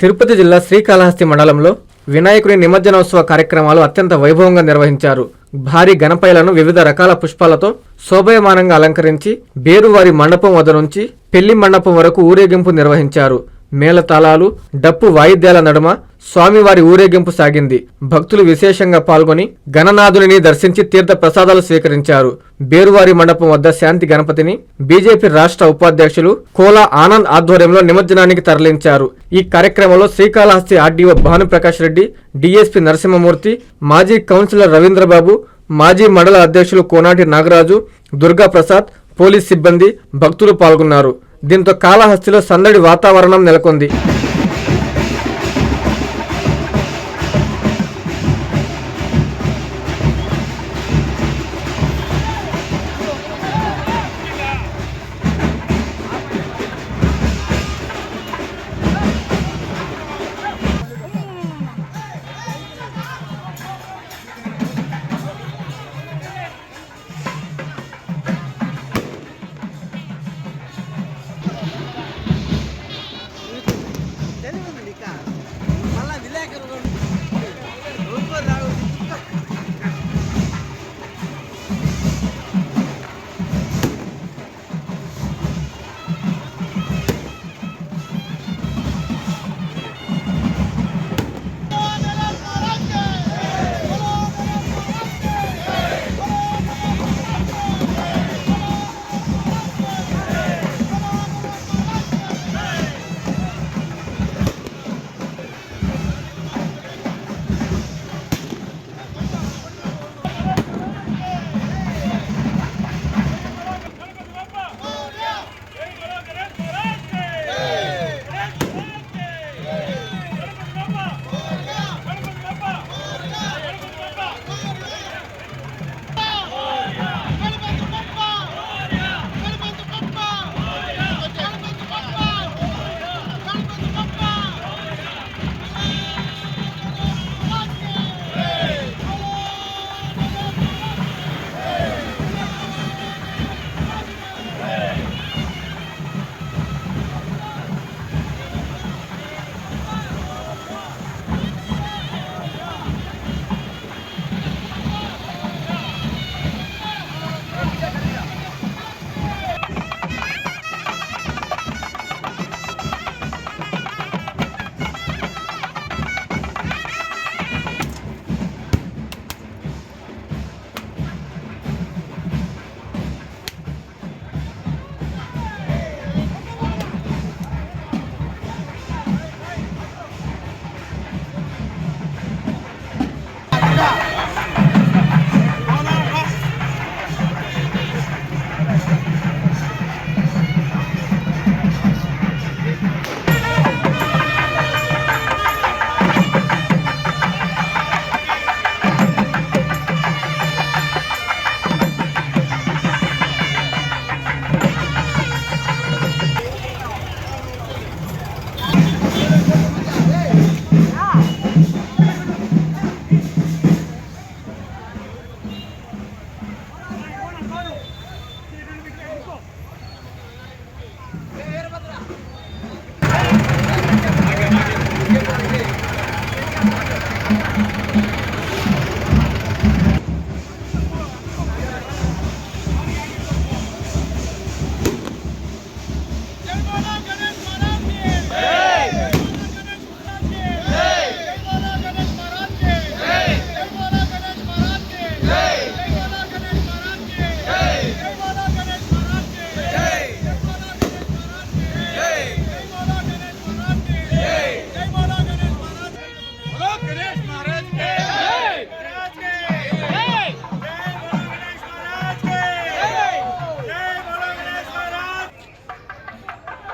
తిరుపతి జిల్లా శ్రీకాళహస్తి మండలంలో వినాయకుడి నిమజ్జనోత్సవ కార్యక్రమాలు అత్యంత వైభవంగా నిర్వహించారు. భారీ గణపైలను వివిధ రకాల పుష్పాలతో శోభయమానంగా అలంకరించి బేరువారి మండపం వద్ద నుంచి పెళ్ళి మండపం వరకు ఊరేగింపు నిర్వహించారు. మేళతాళాలు డప్పు వాయిద్యాల నడుమ స్వామివారి ఊరేగింపు సాగింది. భక్తులు విశేషంగా పాల్గొని గణనాథుని దర్శించి తీర్థ ప్రసాదాలు స్వీకరించారు. బేరువారి మండపం వద్ద శాంతి గణపతిని బీజేపీ రాష్ట్ర ఉపాధ్యక్షులు కోలా ఆనంద్ ఆధ్వర్యంలో నిమజ్జనానికి తరలించారు. ఈ కార్యక్రమంలో శ్రీకాళహస్తి ఆర్డీఓ భానుప్రకాష్ రెడ్డి డీఎస్పీ నరసింహమూర్తి మాజీ కౌన్సిలర్ రవీంద్రబాబు మాజీ మండల అధ్యక్షులు కోనాటి నాగరాజు దుర్గాప్రసాద్ పోలీస్ సిబ్బంది భక్తులు పాల్గొన్నారు. దీంతో కాళహస్తిలో సందడి వాతావరణం నెలకొంది.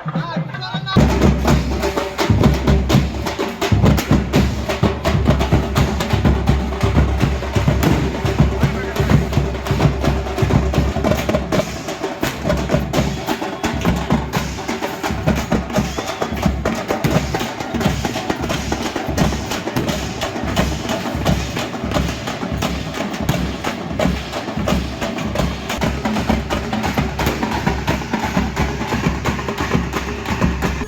Come on, come on.